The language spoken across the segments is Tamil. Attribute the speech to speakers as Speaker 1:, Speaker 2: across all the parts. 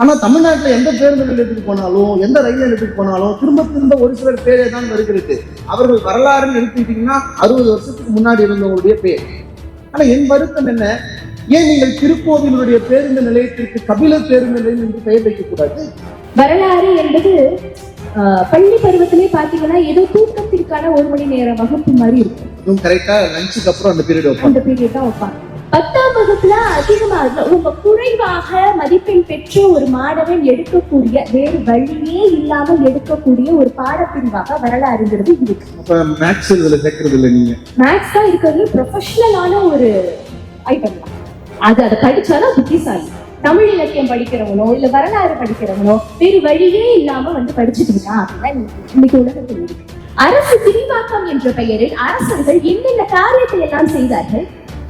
Speaker 1: ஆனா தமிழ்நாட்டுல எந்த பேருந்து நிலையத்துக்கு போனாலும் எந்த ரயில் நிலையத்துக்கு போனாலும் திரும்ப திரும்ப ஒரு சிலர் பேரே தான் வருகிறது அவர்கள் வரலாறுன்னு எடுத்துக்கிட்டீங்கன்னா அறுபது வருஷத்துக்கு முன்னாடி இருந்தவங்களுடைய பேர். ஆனா என் வருத்தம் என்ன? ஏன் நீங்கள் திருக்கோவிலுடைய பேருந்து நிலையத்திற்கு கபில பேருந்து நிலையம் என்று பெயர் வைக்கக்கூடாது?
Speaker 2: வரலாறு என்பது பள்ளி பருவத்திலே பாத்தீங்கன்னா ஏதோ தூக்கத்திற்கான ஒரு மணி நேர வகுப்பு மாதிரி இருக்கும்.
Speaker 1: இதுவும் கரெக்டா லஞ்சுக்கு அப்புறம் அந்த பீரியட்
Speaker 2: அந்த பீரியட் தான் வைப்பாங்க. பத்தாம் வகுப்புல அதிகமாக ரொம்ப குறைவாக மதிப்பெண் பெற்ற ஒரு மாணவன் எடுக்கக்கூடிய வேறு வழியே இல்லாமல் எடுக்கக்கூடிய ஒரு பாடப்பிரிவாக வரலாறுங்கிறது இருக்கு.
Speaker 1: அப்ப மேக்ஸ் இதுல சேர்க்கறது இல்லை நீங்க?
Speaker 2: மேக்ஸ் தான் இருக்கிறது. ப்ரொஃபஷனலான ஒரு ஐட்டம் தான். அது அதை படிச்சாதான் புத்திசாலி. தமிழ் இலக்கியம் படிக்கிறவனோ இல்ல வரலாறு படிக்கிறவனோ வேறு வழியே இல்லாம வந்து படிச்சுட்டு அப்படின்னா இன்னைக்கு உலகத்தில் இருக்கு. அரசு விரிவாக்கம் என்ற பெயரில் அரசர்கள் என்னென்ன காரியத்தை எல்லாம் செய்தார்கள்?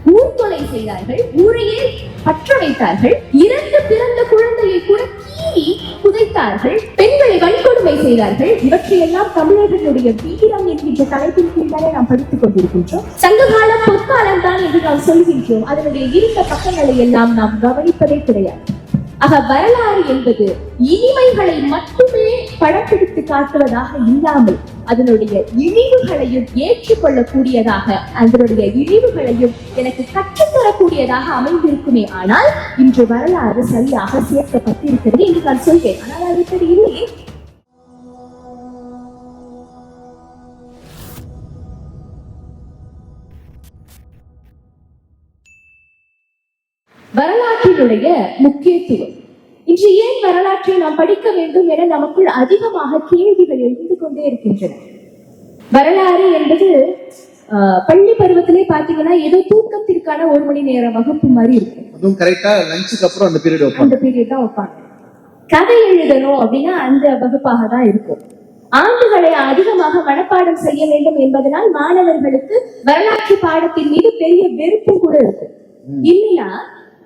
Speaker 2: ஊர்கொலை செய்தார்கள் ஊரையே பற்ற வைத்தார்கள் இறந்து பிறந்த குழந்தையை கூட கீறி புதைத்தார்கள் பெண்களை வன்கொடுமை செய்தார்கள். இவற்றையெல்லாம் தமிழர்களுடைய வீரம் என்கின்ற தலைப்பின் கீழ் நாம் படித்துக் கொண்டிருக்கின்றோம். சங்ககால பொற்காலம் தான் என்று நாம் சொல்கின்றோம். அதனுடைய இருந்த பக்கங்களை எல்லாம் நாம் கவனிப்பதே கிடையாது. ஆக வரலாறு என்பது இனிமைகளை மட்டுமே படப்பிடித்து காட்டுவதாக இல்லாமல் அதனுடைய இழிவுகளையும் ஏற்றுக்கொள்ளக்கூடியதாக அதனுடைய இழிவுகளையும் எனக்கு கற்றுத்தரக்கூடியதாக அமைந்திருக்குமே. ஆனால் இன்று வரலாறு சரியாக சேர்க்கப்பட்டிருக்கிறது என்று நான் சொல்வேன். ஆனால் அது இப்படி இல்லையே. வரலாற்றினுடைய முக்கியத்துவம். இன்று ஏன் வரலாற்றை நாம் படிக்க வேண்டும் என நமக்குள் அதிகமாக கேள்விகள் எழுந்து கொண்டே இருக்கின்றன. வரலாறு என்பது பள்ளி பருவத்திலே பாத்தீங்கன்னா ஏதோ தூக்கத்திற்கான ஒரு மணி நேர வகுப்பு மாதிரி இருக்கும்.
Speaker 1: அதுவும் கரெக்டா லஞ்சுக்கு அப்புறம் அந்த பீரியட் வைப்பாங்க.
Speaker 2: அந்த பீரியட் தான் வைப்பாங்க. கதை எழுதணும் அப்படின்னா அந்த வகுப்பாக தான் இருக்கும். ஆண்டுகளை அதிகமாக மனப்பாடம் செய்ய வேண்டும் என்பதனால் மாணவர்களுக்கு வரலாற்று பாடத்தின் மீது பெரிய வெறுப்பு கூட இருக்கும். இல்லைன்னா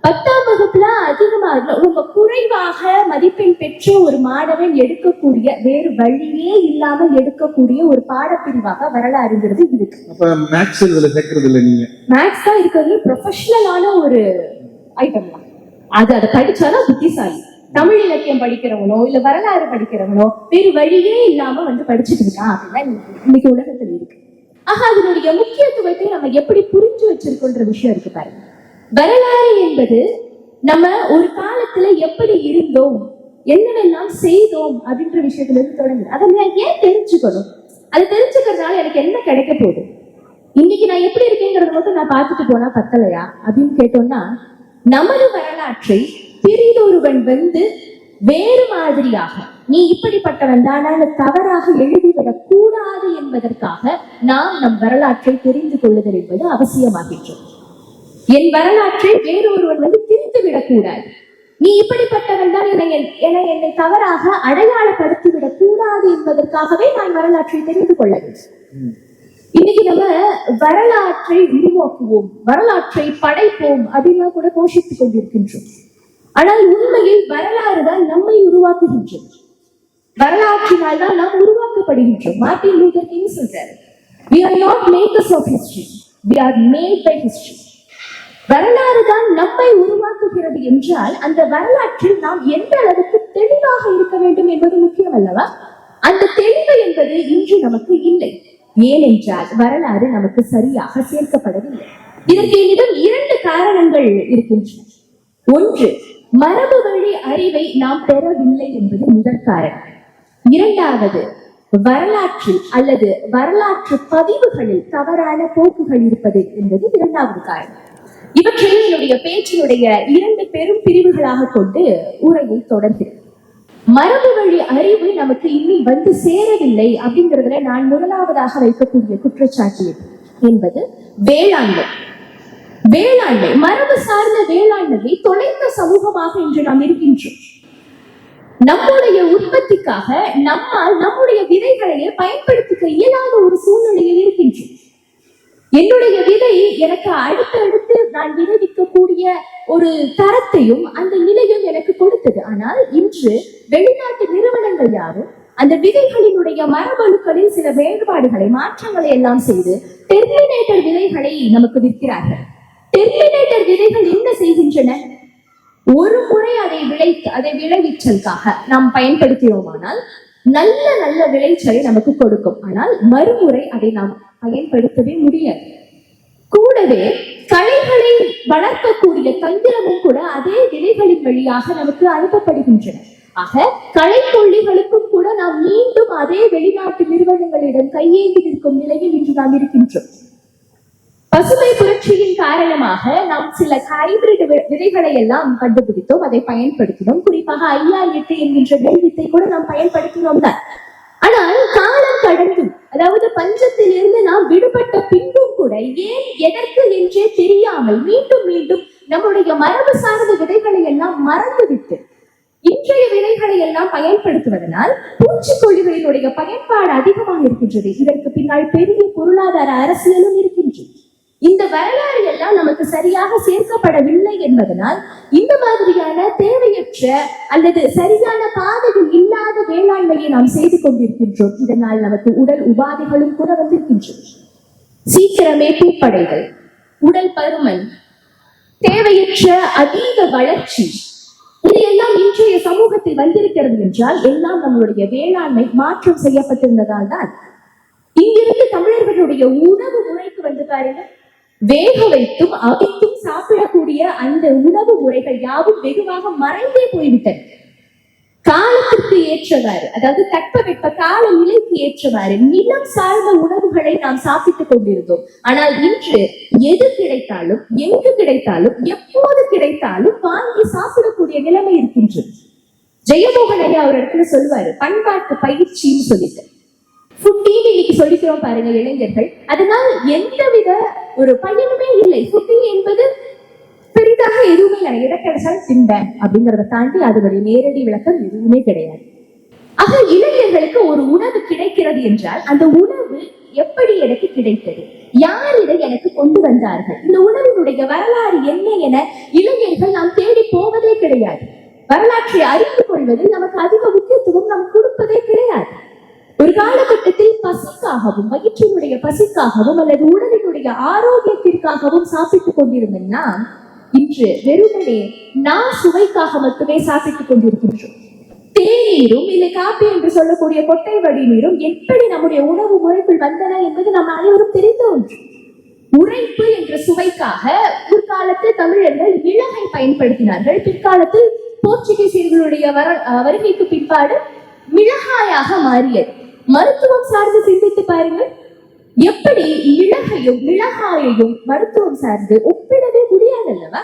Speaker 2: பத்தாம் வகுப்புல அதிகமாக ரொம்ப குறைவாக மதிப்பெண் பெற்ற ஒரு மாணவன் எடுக்கக்கூடிய வேறு வழியே இல்லாமல் எடுக்கக்கூடிய ஒரு பாடப்பிரிவாக வரலாறுங்கிறது இருக்கு.
Speaker 1: அப்ப மேக்ஸ் இதுல சேர்க்கறது இல்லை நீங்க?
Speaker 2: மேக்ஸ் தான் இருக்கிறது ப்ரொஃபஷனலான ஒரு ஐட்டம் தான். அது அதை படிச்சாதான் புத்திசாலி. தமிழ் இலக்கியம் படிக்கிறவனோ இல்ல வரலாறு படிக்கிறவனோ வேறு வழியே இல்லாம வந்து படிச்சுட்டு இருக்கான் அப்படின்னா இன்னைக்கு உலகத்துல இருக்கு. ஆக அதனுடைய முக்கியத்துவத்தை நம்ம எப்படி புரிஞ்சு வச்சிருக்கோன்ற விஷயம் இருக்கு பாருங்க. வரலாறு என்பது நம்ம ஒரு காலத்துல எப்படி இருந்தோம் என்னவெல்லாம் செய்தோம் அப்படின்ற விஷயத்துல இருந்து தொடங்குது. அதை நான் ஏன் தெரிஞ்சுக்கணும்? அதை தெரிஞ்சுக்கிறதுனால எனக்கு என்ன கிடைக்க போகுது? இன்னைக்கு நான் எப்படி இருக்கேங்கிறத மட்டும் நான் பார்த்துட்டு போனா பத்தலையா? அப்படின்னு கேட்டோம்னா நமது வரலாற்றை பிரிதொருவன் வந்து வேறு மாதிரியாக நீ இப்படிப்பட்டவன் தானான தவறாக எழுதிவிடக் கூடாது என்பதற்காக நாம் நம் வரலாற்றை தெரிந்து கொள்ளுதல் என்பது அவசியமாகின்றது. என் வரலாற்றை வேறொருவன் வந்து திரித்து விடக்கூடாது நீ இப்படிப்பட்டவன் தான் என்னை என என்னை தவறாக அடையாளப்படுத்தி விடக் கூடாது என்பதற்காகவே நான் வரலாற்றை தெரிந்து கொள்ள வேண்டும். இன்னைக்கு நம்ம வரலாற்றை உருவாக்குவோம் வரலாற்றை படைப்போம் அப்படின்னா கூட கோஷித்துக் கொண்டிருக்கின்றோம். ஆனால் உண்மையில் வரலாறு தான் நம்மை உருவாக்குகின்றது. வரலாற்றினால் தான் நாம் உருவாக்கப்படுகின்றோம். மார்ட்டின் லூதர் கிங் சொல்றாரு we are not makers of history. We are made by history. வரலாறு தான் நம்மை உருவாக்குகிறது என்றால் அந்த வரலாற்றில் நாம் எந்த அளவுக்கு தெளிவாக இருக்க வேண்டும் என்பது முக்கியம் அல்லவா? அந்த தெளிவு என்பது இன்று நமக்கு இல்லை. ஏனென்றால் வரலாறு நமக்கு சரியாக சேர்க்கப்படவில்லை. இதற்கு என்னிடம் இரண்டு காரணங்கள் இருக்கின்றன. ஒன்று மரபு வழி அறிவை நாம் பெறவில்லை என்பது முதற் காரணம். இரண்டாவது வரலாற்றில் அல்லது வரலாற்று பதிவுகளில் தவறான போக்குகள் இருப்பது என்பது இரண்டாவது காரணம். இவற்றையே என்னுடைய பேச்சினுடைய இரண்டு பெரும் பிரிவுகளாக கொண்டு உரையை தொடர்கிறேன் மரபு வழி அறிவு நமக்கு இன்னும் வந்து சேரவில்லை அப்படிங்கிறதுல நான் முதலாவதாக வைக்கக்கூடிய குற்றச்சாட்டு என்பது வேளாண்மை. வேளாண்மை மரபு சார்ந்த வேளாண்மையை தொலைந்த சமூகமாக இன்று நாம் இருக்கின்றோம். நம்முடைய உற்பத்திக்காக நம்மால் நம்முடைய விதைகளையே பயன்படுத்திக்க இயலாத ஒரு சூழ்நிலையில் இருக்கின்றோம். என்னுடைய விதை எனக்கு அடுத்தடுத்து நான் விளைவிக்கக்கூடிய ஒரு தரத்தையும் அந்த நிலையும் எனக்கு கொடுத்தது. ஆனால் இன்று வெளிநாட்டு நிறுவனங்கள் யாரும் அந்த விதைகளினுடைய மரபணுக்களில் சில வேறுபாடுகளை மாற்றங்களை எல்லாம் செய்து டெர்மினேட்டர் விதைகளை நமக்கு விற்கிறார்கள். டெர்மினேட்டர் விதைகள் என்ன செய்கின்றன? ஒரு முறை அதை விளை அதை விளைவிச்சலுக்காக நாம் பயன்படுத்தினோமானால் நல்ல நல்ல விளைச்சலை நமக்கு கொடுக்கும். ஆனால் மறுமுறை அதை நாம் பயன்படுத்தவே முடியாது. கூடவே கலைகளை வளர்க்கக்கூடிய தந்திரமும் கூட அதே விதைகளின் வழியாக நமக்கு அனுப்பப்படுகின்றன. ஆக களைக்கொல்லிகளுக்கும் கூட நாம் மீண்டும் அதே வெளிநாட்டு நிறுவனங்களிடம் கையேந்தி நிற்கும் நிலையில் இன்று நாம் இருக்கின்றோம். பசுமை புரட்சியின் காரணமாக நாம் சில ஹைபிரிட் விதைகளை எல்லாம் கண்டுபிடித்தோம் அதை பயன்படுத்தினோம். குறிப்பாக ஐயா எட்டு என்கின்ற நெல் வித்தை கூட நாம் பயன்படுத்தினோம் தான். ஆனால் காலம் கடந்தும் அதாவது பஞ்சத்தில் இருந்து நாம் விடுபட்ட பின்பும் கூட ஏன் எதற்கு என்றே தெரியாமல் மீண்டும் மீண்டும் நம்முடைய மரபு சார்ந்த விதைகளை எல்லாம் மறந்துவிட்டு இன்றைய விதைகளை எல்லாம் பயன்படுத்துவதனால் பூச்சிக்கொல்லிகளினுடைய பயன்பாடு அதிகமாக இருக்கின்றது. இதற்கு பின்னால் பெரிய பொருளாதார அரசியலும் இருக்கின்றது. இந்த வரலாறு எல்லாம் நமக்கு சரியாக சேர்க்கப்படவில்லை என்பதனால் இந்த மாதிரியான தேவையற்ற அல்லது சரியான பாதையில் இல்லாத வேளாண்மையை நாம் செய்து கொண்டிருக்கின்றோம். இதனால் நமக்கு உடல் உபாதைகளும் கூட வந்திருக்கின்றன. சீக்கிரமே பூப்படைதல் உடல் பருமன் தேவையற்ற அதீத வளர்ச்சி இது எல்லாம் இன்றைய சமூகத்தில் வந்திருக்கிறது என்றால் எல்லாம் நம்மளுடைய வேளாண்மை மாற்றம் செய்யப்பட்டிருந்ததால் தான் இங்கிருந்து தமிழர்களுடைய உணவு முறைக்கு வந்து பாருங்க வேக வைத்தும் அவித்தும் சாப்பிடக்கூடிய அந்த உணவு முறைகள் யாவும் வெகுவாக மறைந்தே போய்விட்டன. காலத்திற்கு ஏற்றவாறு அதாவது தட்பவெப்ப கால நிலைக்கு ஏற்றவாறு நிலம் சார்ந்த உணவுகளை நாம் சாப்பிட்டுக் கொண்டிருந்தோம். ஆனால் இன்று எது கிடைத்தாலும் எங்கு கிடைத்தாலும் எப்போது கிடைத்தாலும் வாங்கி சாப்பிடக்கூடிய நிலைமை இருக்கின்றது. ஜெயமோகன் ஐயா ஒரு இடத்துல சொல்லுவாரு பண்பாட்டு பயிற்சின்னு சொல்லிட்டு. ஃபுட்டின்னு இன்னைக்கு சொல்லிக்கிறோம் பாருங்க இளைஞர்கள். அதனால் எந்தவித ஒரு பயனுமே இல்லை. ஃபுட்டி என்பது பெரிதாக எதுவுமே இல்லை. எதை கிடைச்சாலும் தின்பேன் அப்படிங்கறத தாண்டி அதனுடைய நேரடி விளக்கம் எதுவுமே கிடையாது. ஆக இளைஞர்களுக்கு ஒரு உணவு கிடைக்கிறது என்றால் அந்த உணவு எப்படி எனக்கு கிடைத்தது? யார் இதை எனக்கு கொண்டு வந்தார்கள்? இந்த உணவினுடைய வரலாறு என்ன என இளைஞர்கள் நாம் தேடி போவதே கிடையாது. வரலாற்றை அறிந்து கொள்வதில் நமக்கு அதிக முக்கியத்துவம் நாம் கொடுப்பதே கிடையாது. ஒரு காலகட்டத்தில் பசிக்காகவும் வயிற்றினுடைய பசிக்காகவும் அல்லது உடலினுடைய ஆரோக்கியத்திற்காகவும் சாப்பிட்டுக் கொண்டிருந்த நாம் இன்று வெறுமனே நான் சுவைக்காக மட்டுமே சாப்பிட்டுக் கொண்டிருக்கின்றோம். தேநீரும் இல்லை காப்பி என்று சொல்லக்கூடிய கொட்டை வடி நீரும் எப்படி நம்முடைய உணவு முறைக்குள் வந்தன என்பது நாம் அனைவரும் தெரிந்த ஒன்று. உழைப்பு என்ற சுவைக்காக பிற்காலத்தில் தமிழர்கள் மிளகை பயன்படுத்தினார்கள். பிற்காலத்தில் போர்ச்சுகீசியர்களுடைய வர அஹ் வருகைக்கு பிற்பாடு மிளகாயாக மாறியது. மருத்துவம் சார்ந்து சிந்தித்து பாருங்கள். எப்படி இலகையும் மிளகாயையும் மருத்துவம் சார்ந்து ஒப்பிடவே முடியாது அல்லவா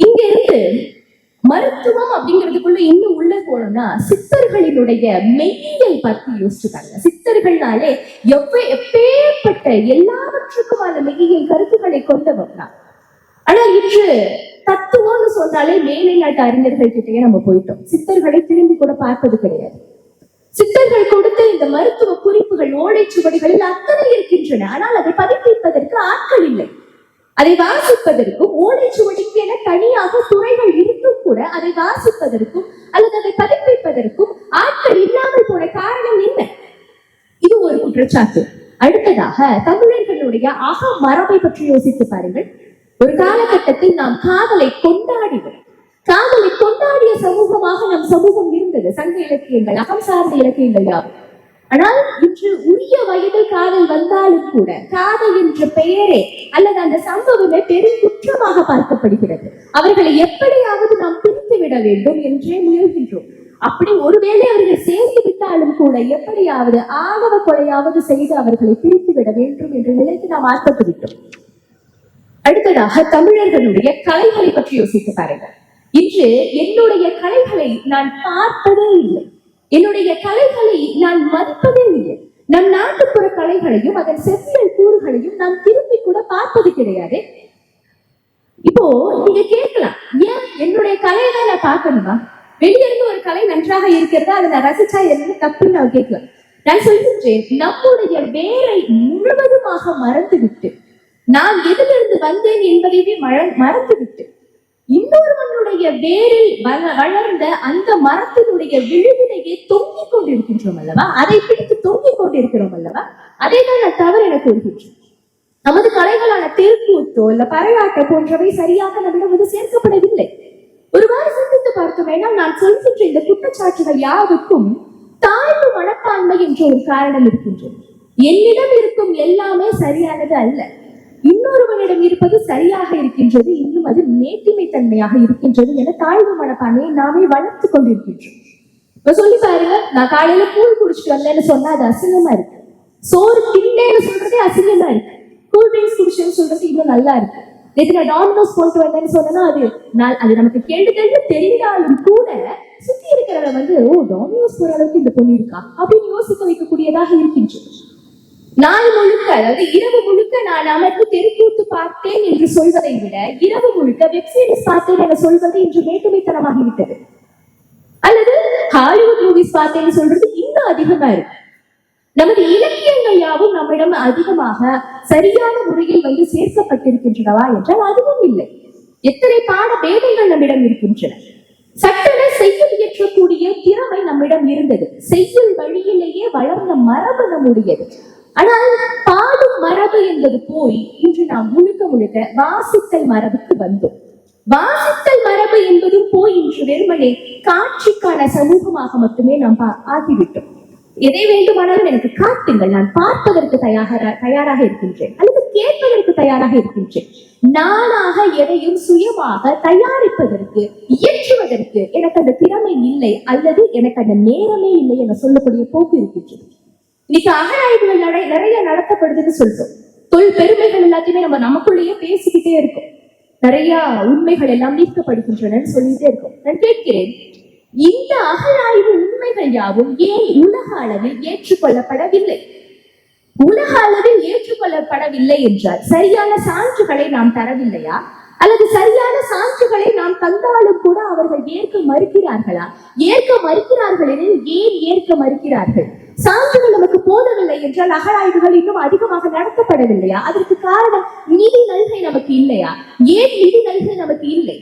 Speaker 2: இங்க இருந்து மருத்துவம் அப்படிங்கிறதுக்குள்ள இன்னும் உள்ள போனோம்னா சித்தர்களினுடைய மெய்யியல் பத்தி யோசிச்சுட்டாங்க சித்தர்கள்னாலே எவ்வ எப்பேற்பட்ட எல்லாவற்றுக்குமான மெய்யியல் கருத்துக்களை கொண்டவங்க தான். ஆனா இன்று தத்துவம்னு சொன்னாலே மேலை நாட்டு அறிஞர்கள் கிட்டேயே நம்ம போயிட்டோம். சித்தர்களை திரும்பி கூட பார்ப்பது கிடையாது. சித்தர்கள் கொடுத்த இந்த மருத்துவ குறிப்புகள் ஓலைச்சுவடிகளில் அத்தனை இருக்கின்றன. ஆனால் அதை பதிப்பிப்பதற்கு ஆட்கள் இல்லை. அதை வாசிப்பதற்கும் ஓலைச்சுவடிக்கு என தனியாக துறைகள் இருந்தும் கூட அதை வாசிப்பதற்கும் அல்லது அதை பதிப்பிப்பதற்கும் ஆட்கள் இல்லாமல் போன காரணம் என்ன? இது ஒரு குற்றச்சாட்டு. அடுத்ததாக தமிழர்களுடைய அக மரபை பற்றி யோசித்து பாருங்கள். ஒரு காலகட்டத்தில் நாம் காதலை கொண்டாடினோம். காதலை கொண்டாடிய சமூகமாக நம் சமூகம் இருந்தது. சங்க இலக்கியங்கள் அகம் சார்ந்த இலக்கியங்கள் யாவும். ஆனால் இன்று உரிய வயதில் காதல் வந்தாலும் கூட காதல் என்ற பெயரே அல்லது அந்த சம்பவமே பெரும் குற்றமாக பார்க்கப்படுகிறது. அவர்களை எப்படியாவது நாம் பிரித்து விட வேண்டும் என்றே முயல்கின்றோம். அப்படி ஒருவேளை அவர்கள் சேர்ந்து விட்டாலும் கூட எப்படியாவது ஆணவ கொலையாவது செய்து அவர்களை பிரித்து விட வேண்டும் என்று நினைத்து நாம் ஆட்பட்டு விட்டோம். அடுத்ததாக தமிழர்களுடைய கலைகளை பற்றி யோசித்து பாருங்கள். இன்று என்னுடைய கலைகளை நான் பார்ப்பதே இல்லை. என்னுடைய கலைகளை நான் மதிப்பதே இல்லை. நம் நாட்டுப்புற கலைகளையும் அதன் செவ்வியல் கூறுகளையும் நாம் திரும்பி கூட பார்ப்பது கிடையாது. இப்போ நீங்க கேட்கலாம் ஏன் என்னுடைய கலையை நான் பார்க்கணுமா? வெளியிருந்து ஒரு கலை நன்றாக இருக்கிறதா? அதை நான் ரசிச்சா என்ன தப்புன்னு நான் கேட்கலாம். நான் சொல்கின்றேன் நம்முடைய வேலை முழுவதுமாக மறந்துவிட்டு நான் எதிலிருந்து வந்தேன் என்பதையே மற- மறந்துவிட்டு இன்னொருவனுடைய வேரில் வள- வளர்ந்த அந்த மரத்தினுடைய விழுவிலையே தொங்கிக் கொண்டிருக்கின்றோம் அல்லவா? அதை பிடித்து தொங்கிக் கொண்டிருக்கிறோம் அல்லவா? அதை தான் நான் தவறு என கூறுகின்றோம் நமது கலைகளான தெருக்கூத்தோ இல்ல பறையாட்டம் போன்றவை சரியாக நம்மிடம் வந்து சேர்க்கப்படவில்லை. ஒருவாறு சிந்தித்து பார்த்தோமேனா நான் சொல்கின்ற இந்த குற்றச்சாட்டுகள் யாவுக்கும் தாழ்வு மனப்பான்மை என்ற ஒரு காரணம் இருக்கின்றது. என்னிடம் இருக்கும் எல்லாமே சரியானது அல்ல. இன்னொருவனிடம் இருப்பது சரியாக இருக்கின்றது இன்னும் அது நேர்த்திமை தன்மையாக இருக்கின்றது என தாழ்வு மனப்பான்மையை நாமே வளர்த்து கொண்டிருக்கின்றோம். இப்ப சொல்லி பாருங்க நான் காலையில கூழ் குடிச்சிட்டு வந்தேன்னு சொன்னா அது அசிங்கமா இருக்கு. சோறு தின்னேன்னு சொல்றதே அசிங்கமா இருக்கு. கூல் ட்ரிங்க்ஸ் குடிச்சேன்னு சொல்றது இன்னும் நல்லா இருக்கு. நேற்று நான் டாமினோஸ் போட்டு வந்தேன்னு சொன்னா அது நான் அது நமக்கு கெடுதல்னு தெரிந்தாலும் கூட சுத்தி இருக்கிறவங்க வந்து ஓ டாமினோஸ் போற அளவுக்கு இந்த பொண்ணு இருக்கா? அப்படின்னு யோசிக்க வைக்கக்கூடியதாக இருக்கின்றது. நாள் முழுக்க அதாவது இரவு முழுக்க நான் அமர்ந்து தெருக்கூத்து பார்த்தேன் என்று சொல்வதை விட இரவு முழுக்க வெப்சீரிஸ் பார்த்தேன் என சொல்வது இன்று வேட்டுமைத்தனமாகிவிட்டது அல்லது ஹாலிவுட் மூவிஸ் பார்த்தேன்னு சொல்றது இன்னும் அதிகமா இருக்கு. நமது இலக்கியங்கள் யாவும் நம்மிடம் அதிகமாக சரியான முறையில் வந்து சேர்க்கப்பட்டிருக்கின்றனவா என்றால் அதுவும் இல்லை. எத்தனை பாட பேதைகள் நம்மிடம் இருக்கின்றன. சட்டென செய்யுள் இயற்றக்கூடிய திறமை நம்மிடம் இருந்தது. செய்யுள் வழியிலேயே வளர்ந்த மரபு நம்முடையது. ஆனால் பாடும் மரபு என்பது போய் இன்று நாம் முழுக்க முழுக்க வாசித்தல் மரபுக்கு வந்தோம். வாசித்தல் மரபு என்பதும் போய் இன்று வெறுமனே காட்சிக்கான சமூகமாக மட்டுமே நாம் ஆகிவிட்டோம். எதை வேண்டுமானாலும் எனக்கு காட்டுங்கள் நான் பார்ப்பதற்கு தயாராக தயாராக இருக்கின்றேன் அல்லது கேட்பதற்கு தயாராக இருக்கின்றேன். நானாக எதையும் சுயமாக தயாரிப்பதற்கு இயற்றுவதற்கு எனக்கு அந்த திறமை இல்லை அல்லது எனக்கு அந்த நேரமே இல்லை என சொல்லக்கூடிய போக்கு இருக்கின்றது. இன்னைக்கு அகழாய்வுகள் நிறைய நிறைய நடத்தப்படுதுன்னு சொல்றோம். தொல் பெருமைகள் எல்லாத்தையுமே நம்ம நமக்குள்ளேயே பேசிக்கிட்டே இருக்கோம். நிறைய உண்மைகள் எல்லாம் நீக்கப்படுகின்றன சொல்லிட்டே இருக்கோம். நான் கேட்கிறேன் இந்த அகழாய்வு உண்மைகள் யாவும் ஏன் உலக அளவில் ஏற்றுக்கொள்ளப்படவில்லை? உலக அளவில் ஏற்றுக்கொள்ளப்படவில்லை என்றால் சரியான சான்றுகளை நாம் தரவில்லையா? அல்லது சரியான சான்றுகளை நாம் தந்தாலும் கூட அவர்கள் ஏற்க மறுக்கிறார்களா? ஏற்க மறுக்கிறார்கள் எனில் ஏன் ஏற்க மறுக்கிறார்கள்? சான்று சான்றுகள் நமக்கு போதவில்லை என்றால் அகழாய்வுகள் இன்னும் அதிகமாக நடத்தப்படவில்லையா அதற்கு காரணம் நிதி நல்கை நமக்கு இல்லையா? ஏன் நிதி நல்கை நமக்கு இல்லை?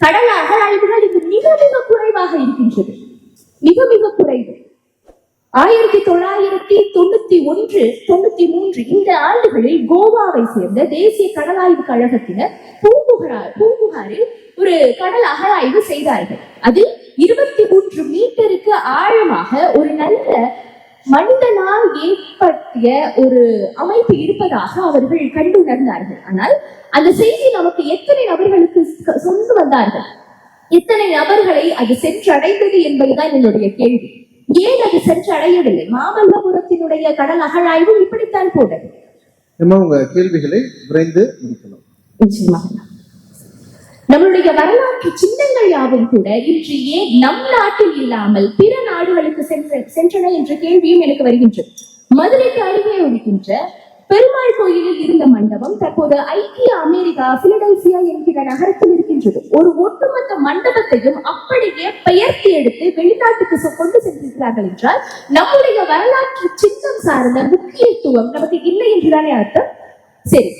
Speaker 2: கடல் அகழாய்வுகள் இங்கு மிக மிக குறைவாக இருக்கின்றது. மிக மிக குறைவு. ஆயிரத்தி தொள்ளாயிரத்தி தொண்ணூத்தி ஒன்று தொண்ணூத்தி மூன்று இந்த ஆண்டுகளில் கோவாவை சேர்ந்த தேசிய கடலாய்வு கழகத்தினர் பூம்புகார் பூம்புகாரில் ஒரு கடல் அகழாய்வு செய்தார்கள். அதில் இருபத்தி மூன்று மீட்டருக்கு ஆழமாக ஒரு நல்ல மனிதனால் ஏற்பட்டிய ஒரு அமைப்பு இருப்பதாக அவர்கள் கண்டுணர்ந்தார்கள். ஆனால் அந்த செய்தி நமக்கு எத்தனை நபர்களுக்கு சொந்து வந்தார்கள்? எத்தனை நபர்களை அது சென்றடைந்தது என்பதுதான் என்னுடைய கேள்வி. ஏன் அது சென்றடையவில்லை? மாமல்லபுரத்தினுடைய கடல் அகழாய்வு இப்படித்தான் போனது.
Speaker 1: நம்ம உங்க கேள்விகளை விரைந்து முடிக்கணும்
Speaker 2: நிச்சயமாக. நம்மளுடைய வரலாற்று சின்னங்கள் யாவும் கூட இன்று ஏன் நம் நாட்டில் இல்லாமல் பிற நாடுகளுக்கு சென்ற சென்றன என்ற கேள்வியும் எனக்கு வருகின்றது மதுரைக்கு அருகே இருக்கின்ற பெருமாள் கோயிலில் இருந்த மண்டபம் தற்போது ஐக்கிய அமெரிக்கா பிலடெல்பியா என்கிற நகரத்தில் இருக்கின்றது. ஒரு ஒட்டுமொத்த மண்டபத்தையும் அப்படியே பெயர்த்தி எடுத்து வெளிநாட்டுக்கு சொ- கொண்டு சென்றிருக்கிறார்கள் என்றால் நம்முடைய வரலாற்று சின்னம் சார்ந்த முக்கியத்துவம் நமக்கு இல்லை என்றுதானே அர்த்தம்? சரி.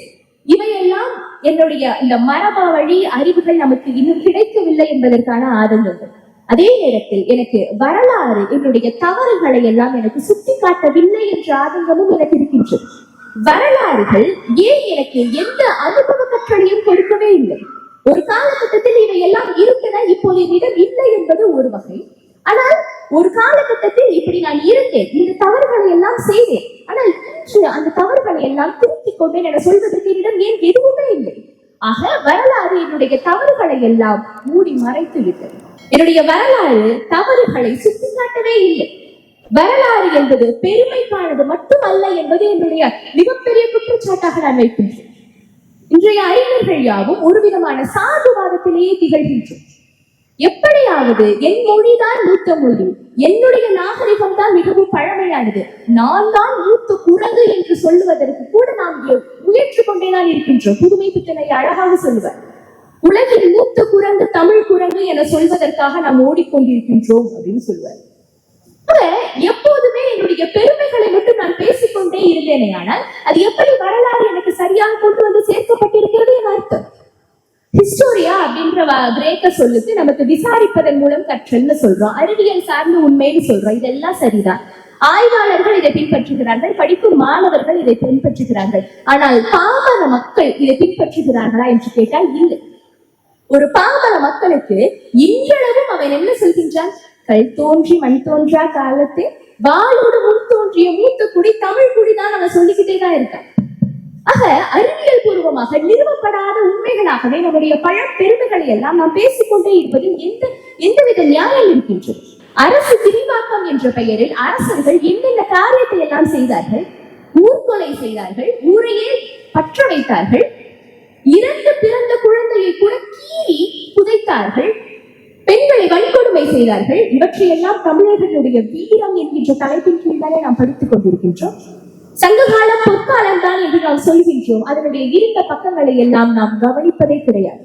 Speaker 2: இவையெல்லாம் என்னுடைய இந்த மரபாவழி அறிவுகள் நமக்கு இன்னும் கிடைக்கவில்லை என்பதற்கான ஆதங்கங்கள். அதே நேரத்தில் எனக்கு வரலாறு என்னுடைய தவறுகளை எல்லாம் எனக்கு சுட்டி காட்டவில்லை என்ற ஆதங்கமும் எனக்கு இருக்கின்றது. வரலாறுகள் ஏன் எனக்கு எந்த அனுபவ கற்றலையும் கொடுக்கவே இல்லை? ஒரு காலகட்டத்தில் இவை எல்லாம் இருந்தன இப்போது என்னிடம் இல்லை என்பது ஒரு வகை. ஆனால் ஒரு காலகட்டத்தில் இப்படி நான் இருந்தேன் இந்த தவறுகளை எல்லாம் செய்தேன். ஆனால் இன்று அந்த தவறுகளை எல்லாம் திருத்திக் கொண்டேன் என சொல்வதற்கு என்னிடம் ஏன் எதுவுமே இல்லை. ஆக வரலாறு என்னுடைய தவறுகளை எல்லாம் மூடி மறைத்து விட்டது. என்னுடைய வரலாறு தவறுகளை சுட்டிக்காட்டவே இல்லை. வரலாறு என்பது பெருமைக்கானது மட்டுமல்ல என்பது என்னுடைய மிகப்பெரிய குற்றச்சாட்டாக நான் வைக்கின்றேன் இன்றைய அறிஞர்கள் யாவும் ஒரு விதமான சாதுவாதத்திலேயே திகழ்கின்றோம் எப்படியாவது என் மொழிதான் மூத்த மொழி. என்னுடைய நாகரிகம் தான் மிகவும் பழமையானது. நான் தான் மூத்த குரங்கு என்று சொல்லுவதற்கு கூட நாம் எ- முயற்சி கொண்டேதான் இருக்கின்றோம். புதுமை பித்தனை அழகாக சொல்லுவார். உலகில் மூத்த குரங்கு தமிழ் குரங்கு என சொல்வதற்காக நாம் ஓடிக்கொண்டிருக்கின்றோம் அப்படின்னு சொல்லுவார். எப்போதுமே என்னுடைய பெருமைகளை மட்டும் நான் பேசிக்கொண்டே இருந்தேனே ஆனால் அது எப்படி வரலாறு எனக்கு சரியாக கொண்டு வந்து சேர்க்கப்பட்டிருக்கிறது என அர்த்தம். ஹிஸ்டோரியா அப்படின்ற கிரேக்க சொல்லுக்கு நமக்கு விசாரிப்பதன் மூலம் கற்றல்னு சொல்றோம். அறிவியல் சார்ந்த உண்மைன்னு சொல்றோம். இதெல்லாம் சரிதான். ஆய்வாளர்கள் இதை பின்பற்றுகிறார்கள். படிக்கும் மாணவர்கள் இதை பின்பற்றுகிறார்கள். ஆனால் பாமர மக்கள் இதை பின்பற்றுகிறார்களா என்று கேட்டால் இல்லை. ஒரு பாமர மக்களுக்கு இன்றளவும் அவன் என்ன சொல்கின்றான்? கல் தோன்றி மண் தோன்றா காலத்தே வாளோடு முன் தோன்றிய மூத்த குடி தமிழ் குடிதான் அவன் சொல்லிக்கிட்டே தான் இருக்கான். ஆக அறிவியல் பூர்வமாக நிறுவப்படாத உண்மைகளாகவே நம்முடைய பழம்பெருமைகளை எல்லாம் நாம் பேசிக்கொண்டே இருப்பதில் எந்த எந்தவித நியாயம் இருக்கின்றது? அரசு விரிவாக்கம் என்ற பெயரில் அரசர்கள் என்னென்ன காரியத்தை எல்லாம் செய்தார்கள்? ஊர்கொலை செய்தார்கள் ஊரையே பற்ற வைத்தார்கள் இறந்து பிறந்த குழந்தையை கூட கீறி புதைத்தார்கள் பெண்களை வன்கொடுமை செய்தார்கள். இவற்றையெல்லாம் தமிழர்களுடைய வீரம் என்கின்ற தலைப்பின் கீழ் தானே நாம் படித்துக் கொண்டிருக்கின்றோம். சங்ககால பொற்காலம் தான் என்று நாம் சொல்கின்றோம். அதனுடைய இருந்த பக்கங்களை எல்லாம் நாம் கவனிப்பதே கிடையாது.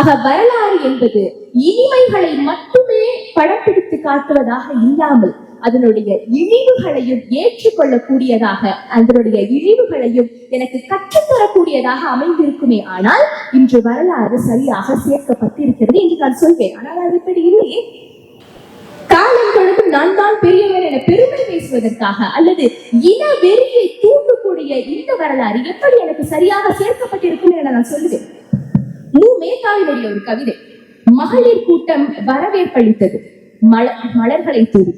Speaker 2: ஆக வரலாறு என்பது இனிமைகளை மட்டுமே படம் பிடித்து காட்டுவதாக இல்லாமல் அதனுடைய இழிவுகளையும் ஏற்றுக்கொள்ளக்கூடியதாக அதனுடைய இழிவுகளையும் எனக்கு கற்றுத்தரக்கூடியதாக அமைந்திருக்குமே ஆனால் இன்று வரலாறு சரியாக சேர்க்கப்பட்டிருக்கிறது என்று நான் சொல்வேன். ஆனால் அது இப்படி இல்லையே. காலம் கடந்து நான் தான் பெரியவர் என பெருமை பேசுவதற்காக அல்லது இன வெறியை தூண்டக்கூடிய இந்த வரலாறு எப்படி எனக்கு சரியாக சேர்க்கப்பட்டிருக்கும் என நான் சொல்லுவேன். மு. மேத்தாவினுடைய ஒரு கவிதை மகளிர் கூட்டம் வரவேற்பளித்தது மல மலர்களை தூவி.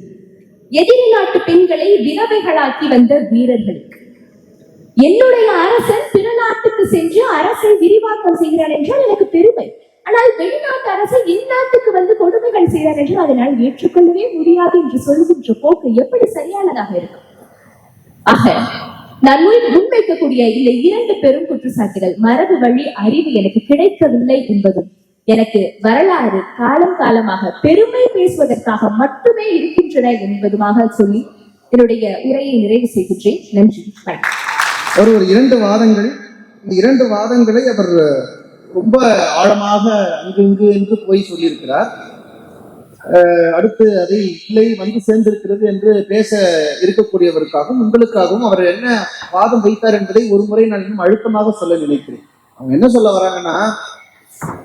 Speaker 2: எதிரி நாட்டு பெண்களை விதவைகளாக்கி வந்த வீரர்களுக்கு. என்னுடைய அரசன் பிற நாட்டுக்கு சென்று அரசை விரிவாக்கம் செய்கிறான் என்றால் எனக்கு பெருமை. ஆனால் வெளிநாட்டு அரசு இந்நாட்டுக்கு வந்து கொடுமைகள் செய்தார் என்று அதனால் ஏற்றுக்கொள்ளவே முடியாது என்று சொல்லுகின்ற போக்கு எப்படி சரியானதாக இருக்கும்? ஆக நான் முன் முன்வைக்கக்கூடிய இந்த இரண்டு பெரும் குற்றச்சாட்டுகள் மரபு வழி அறிவு எனக்கு கிடைக்கவில்லை என்பதும் எனக்கு வரலாறு காலம் காலமாக பெருமை பேசுவதற்காக மட்டுமே இருக்கின்றன என்பதுமாக சொல்லி என்னுடைய உரையை நிறைவு செய்கின்றேன். நன்றி. வணக்கம்.
Speaker 1: ஒரு ஒரு இரண்டு வாதங்கள் இரண்டு வாதங்களை அவர் ரொம்ப ஆழமாக அங்கு இங்கு என்று போய் சொல்லியிருக்கிறார். அடுத்து அதை இல்லை வந்து சேர்ந்திருக்கிறது என்று பேச இருக்கக்கூடியவருக்காகவும் உங்களுக்காகவும் அவர் என்ன வாதம் வைத்தார் என்பதை ஒரு முறை நான் இன்னும் அழுத்தமாக சொல்ல நினைக்கிறேன். அவங்க என்ன சொல்ல வராங்கன்னா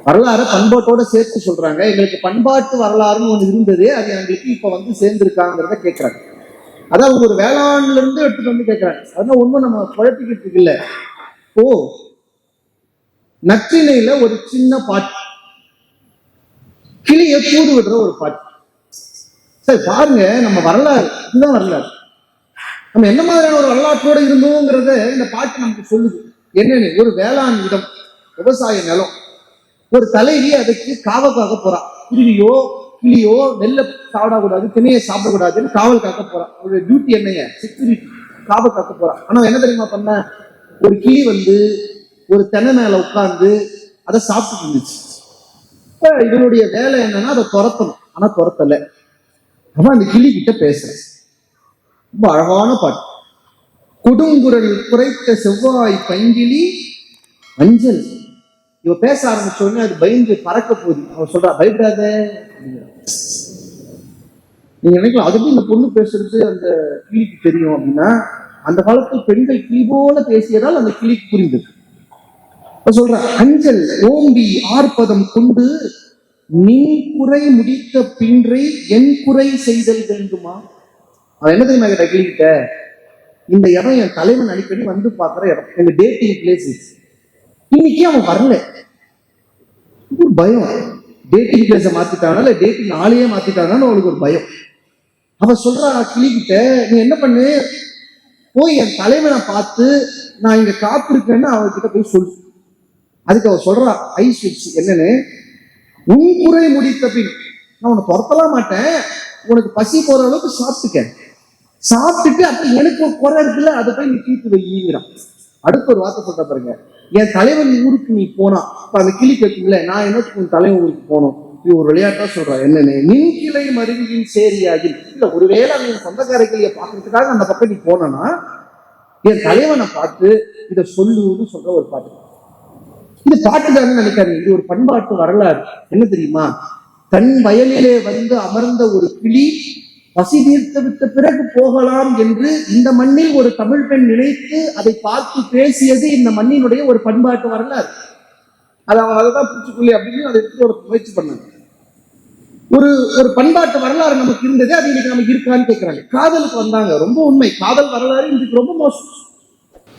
Speaker 1: வரலாறு பண்பாட்டோட சேர்த்து சொல்றாங்க. எங்களுக்கு பண்பாட்டு வரலாறுன்னு ஒன்று இருந்தது அது எங்களுக்கு இப்ப வந்து சேர்ந்திருக்காங்கிறத கேட்கிறாங்க அதான் அவங்க ஒரு வேளாண்ல இருந்து எடுத்துட்டு வந்து கேட்கிறாங்க அதனால ஒண்ணும் நம்ம குழப்பிக்கிட்டு இருக்குல்ல ஓ நற்றினையில ஒரு சின்ன பாட்டு. கிளிய கூடு விடுற ஒரு பாட்டு. சரி பாருங்க நம்ம வரலாறு இதுதான் வரலாறு. நம்ம என்ன மாதிரியான ஒரு வரலாற்றோட இருந்தோங்கிறத இந்த பாட்டு நமக்கு சொல்லுது. என்னன்னு ஒரு வேளாண் இடம் விவசாய நிலம். ஒரு தலைவி அதுக்கு காவல் காக்க போறா. குருவியோ கிளியோ நெல்ல சாப்பிடக்கூடாது திணையை சாப்பிடக்கூடாதுன்னு காவல் காக்க போறான் அவருடைய டியூட்டி என்னங்க? செக்யூரிட்டி காவல் காக்க போறான் ஆனா என்ன தெரியுமா பண்ண? ஒரு கிளி வந்து ஒரு தென்னை மேல உட்கார்ந்து அதை சாப்பிட்டு இருந்துச்சு. இப்ப இவனுடைய வேலை என்னன்னா அதை துரத்தணும். ஆனா துரத்தல. அவன் அந்த கிளி கிட்ட பேசுறேன். ரொம்ப அழகான பாட்டு. கொடுங்குரல் குறைத்த செவ்வாய் பைங்கிளி அஞ்சல் இவ பேச ஆரம்பிச்ச உடனே அது பயந்து பறக்க போகுது. அவன் சொல்றா பயப்படாத. நீங்க நினைக்கலாம் அதுக்கு இந்த பொண்ணு பேசுறது அந்த கிளிக்கு தெரியும் அப்படின்னா அந்த காலத்தில் பெண்கள் கிளி போல பேசியதால் அந்த கிளிக்கு புரிந்தது. சொல்ற அஞ்சல் ஓம்பி ஆர்ப்பதம் கொண்டு நீ குறை முடித்த பின்றை என் குறை செய்தல் வேண்டுமா? அவன் என்ன தெரியுமா கிட்ட கிளிக்கிட்ட இந்த இடம் என் தலைவன் அடிக்கடி வந்து பார்க்குற இடம். எங்க டேட்டிங் பிளேஸ் இன்னைக்கு அவன் வரல. ஒரு பயம். டேட்டிங் பிளேஸை மாத்திட்டானா இல்ல டேட்டிங் ஆளையே மாத்திட்டானான்னு அவளுக்கு ஒரு பயம். அவன் சொல்றா கிளிக்கிட்ட நீ என்ன பண்ணு? போய் என் தலைவனை பார்த்து நான் இங்க காத்திருக்கேன்னு அவகிட்ட போய் சொல்லு. அதுக்கு அவர் சொல்றா ஐஸ் வச்சு என்னன்னு? உன் குறை முடித்த பின். நான் உன்னை துரத்தலாம் மாட்டேன். உனக்கு பசி போற அளவுக்கு சாப்பிட்டுக்க. சாப்பிட்டுட்டு அப்புறம் எனக்கு ஒரு குறை இருக்குல்ல அதை போய் நீ தீர்த்து வைங்கிறான் அடுத்த ஒரு வார்த்தை சொல்ற பாருங்க. என் தலைவன் ஊருக்கு நீ போனா இப்ப அந்த கிளி கேட்குங்கள நான் என்ன உன் தலைவன் ஊருக்கு போகணும். நீ ஒரு விளையாட்டா சொல்றா. என்னன்னு நின் கிளை மருவியின் சேரியாகி இல்ல ஒருவேளை நீ சொந்தக்கார கிளியை பார்க்கறதுக்காக அந்த பக்கம் நீ போனா என் தலைவனை பார்த்து இதை சொல்லுன்னு சொல்ற ஒரு பாட்டு. இது பாட்டுதான் நினைக்காதீங்க. இது ஒரு பண்பாட்டு வரலாறு. என்ன தெரியுமா? தன் வயலிலே வந்து அமர்ந்த ஒரு கிளி பசி தீர்த்து விட்ட பிறகு போகலாம் என்று இந்த மண்ணில் ஒரு தமிழ் பெண் நினைத்து அதை பார்த்து பேசியது இந்த மண்ணினுடைய ஒரு பண்பாட்டு வரலாறு. அது அவன் அதைதான் பூச்சிக்கொல்லி அப்படின்னு அதை எடுத்து ஒரு முயற்சி பண்ணாங்க. ஒரு ஒரு பண்பாட்டு வரலாறு நமக்கு இருந்தது. அது இன்னைக்கு நமக்கு இருக்கான்னு கேட்கிறாங்க காதலுக்கு வந்தாங்க. ரொம்ப உண்மை. காதல் வரலாறு இன்னைக்கு ரொம்ப மோசம்.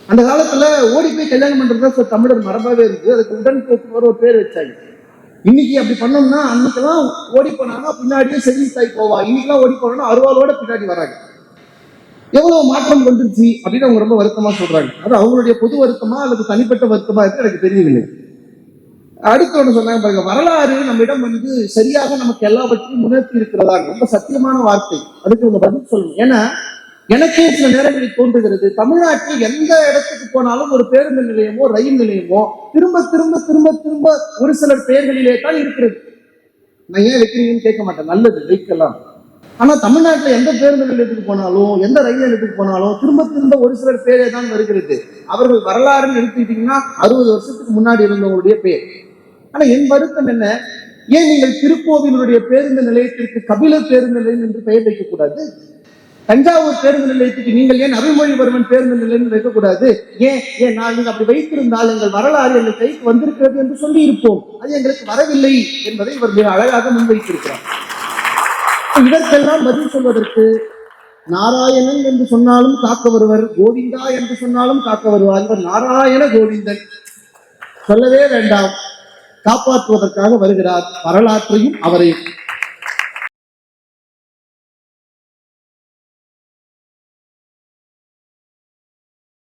Speaker 1: அந்த காலத்துல ஓடி போய் கல்யாணம் பண்றது தான் தமிழர் மரபாவே இருக்கு அதுக்கு உடன் போக்குவர ஒரு பேர் வச்சாங்க. இன்னைக்கு அப்படி பண்ணோம்னா அன்னைக்கெல்லாம் ஓடி போனாங்கன்னா பின்னாடியே செவி தாய் போவா. இன்னைக்கெல்லாம் ஓடி போனோம்னா அருவாளோட பின்னாடி வராங்க. எவ்வளவு மாற்றம் வந்துருச்சு அப்படின்னு அவங்க ரொம்ப வருத்தமா சொல்றாங்க. அது அவங்களுடைய பொது வருத்தமா அல்லது தனிப்பட்ட வருத்தமா இருக்கு எனக்கு தெரியவில்லை. அடுத்து ஒன்று சொன்னாங்க பாருங்க வரலாறு நம்மிடம் வந்து சரியாக நமக்கு எல்லாவற்றையும் உணர்த்தி இருக்கிறதா? ரொம்ப சத்தியமான வார்த்தை. அதுக்கு உங்க பதில் சொல்லணும். ஏன்னா எனக்கே சில நேரங்களில் தோன்றுகிறது தமிழ்நாட்டில் எந்த இடத்துக்கு போனாலும் ஒரு பேருந்து நிலையமோ ரயில் நிலையமோ திரும்ப திரும்ப திரும்ப திரும்ப ஒரு சிலர் பெயர்களிலே தான் இருக்கிறது. நான் ஏன் வைக்கிறீங்கன்னு கேட்க மாட்டேன். நல்லது வைக்கலாம். ஆனா தமிழ்நாட்டில் எந்த பேருந்து நிலையத்துக்கு போனாலும் எந்த ரயில் நிலையத்துக்கு போனாலும் திரும்ப திரும்ப ஒரு சிலர் பேரே தான் வருகிறது. அவர்கள் வரலாறுன்னு எடுத்துக்கிட்டீங்கன்னா அறுபது வருஷத்துக்கு முன்னாடி இருந்தவங்களுடைய பேர். ஆனா என் வருத்தம் என்ன? ஏன் நீங்கள் திருக்கோவிலுடைய பேருந்து நிலையத்திற்கு கபிலர் பேருந்து நிலையம் என்று பெயர் வைக்கக்கூடாது? தஞ்சாவூர் பேருந்து நிலையத்துக்கு நீங்கள் ஏன் அருள்மொழிவர்மன் பேருந்து நிலையம் வைக்கக்கூடாது? ஏன்? ஏன் நான் அப்படி வைத்திருந்தால் எங்கள் வரலாறு எங்கள் கைக்கு வந்திருக்கிறது என்று சொல்லி இருப்போம் அது எங்களுக்கு வரவில்லை என்பதை இவர் மிக அழகாக முன்வைத்திருக்கிறார். இதற்கெல்லாம் பதில் சொல்வதற்கு நாராயணன் என்று சொன்னாலும் காக்க வருவர் கோவிந்தா என்று சொன்னாலும் காக்க வருவார். இவர் நாராயண கோவிந்தன். சொல்லவே வேண்டாம். காப்பாற்றுவதற்காக வருகிறார். வரலாற்றையும் அவரையும்